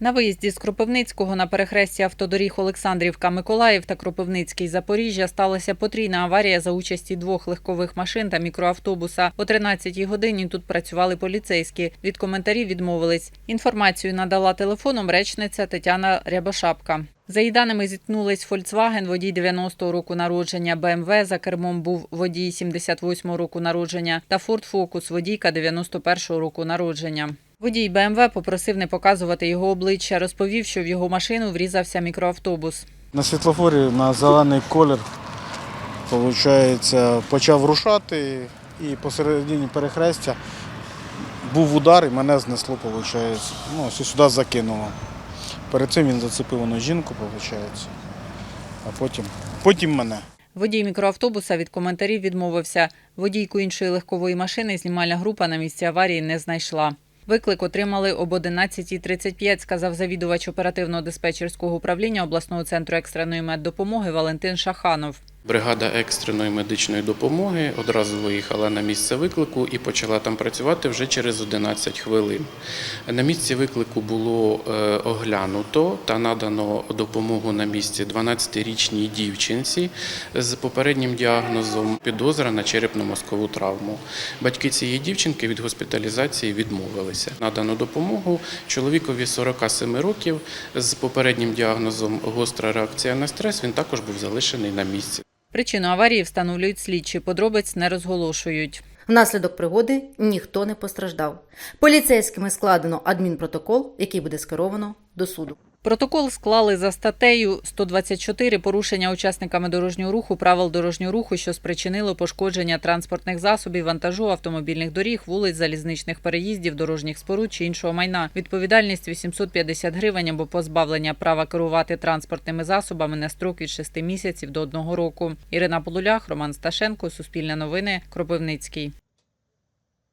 На виїзді з Кропивницького на перехресті автодоріг Олександрівка Миколаїв та Кропивницький Запоріжжя сталася потрійна аварія за участі двох легкових машин та мікроавтобуса. О 13-й годині тут працювали поліцейські. Від коментарів відмовились. Інформацію надала телефоном речниця Тетяна Рябошапка. За її даними зіткнулись Volkswagen, водій 90-го року народження, BMW, за кермом був водій 78-го року народження та Ford Focus, водійка 91-го року народження. Водій БМВ попросив не показувати його обличчя, розповів, що в його машину врізався мікроавтобус. На світлофорі на зелений колір почав рушати і посередині перехрестя був удар і мене знесло, виходить. Ну, сюди закинуло. Перед цим він зацепив воно жінку, виходить, а потім, потім мене. Водій мікроавтобуса від коментарів відмовився. Водійку іншої легкової машини знімальна група на місці аварії не знайшла. Виклик отримали об 11.35, сказав завідувач оперативного диспетчерського управління обласного центру екстреної меддопомоги Валентин Шаханов. Бригада екстреної медичної допомоги одразу виїхала на місце виклику і почала там працювати вже через 11 хвилин. На місці виклику було е, оглянуто та надано допомогу на місці 12-річній дівчинці з попереднім діагнозом підозра на черепно-мозкову травму. Батьки цієї дівчинки від госпіталізації відмовилися. Надано допомогу чоловікові 47 років з попереднім діагнозом гостра реакція на стрес. Він також був залишений на місці. Причину аварії встановлюють слідчі, подробиць не розголошують. Внаслідок пригоди ніхто не постраждав. Поліцейськими складено адмінпротокол, який буде скеровано до суду. Протокол склали за статтею 124 порушення учасниками дорожнього руху правил дорожнього руху, що спричинило пошкодження транспортних засобів, вантажу, автомобільних доріг, вулиць, залізничних переїздів, дорожніх споруд чи іншого майна. Відповідальність 850 гривень або позбавлення права керувати транспортними засобами на строк від 6 місяців до 1 року. Ірина Полулях, Роман Сташенко, Суспільне новини, Кропивницький.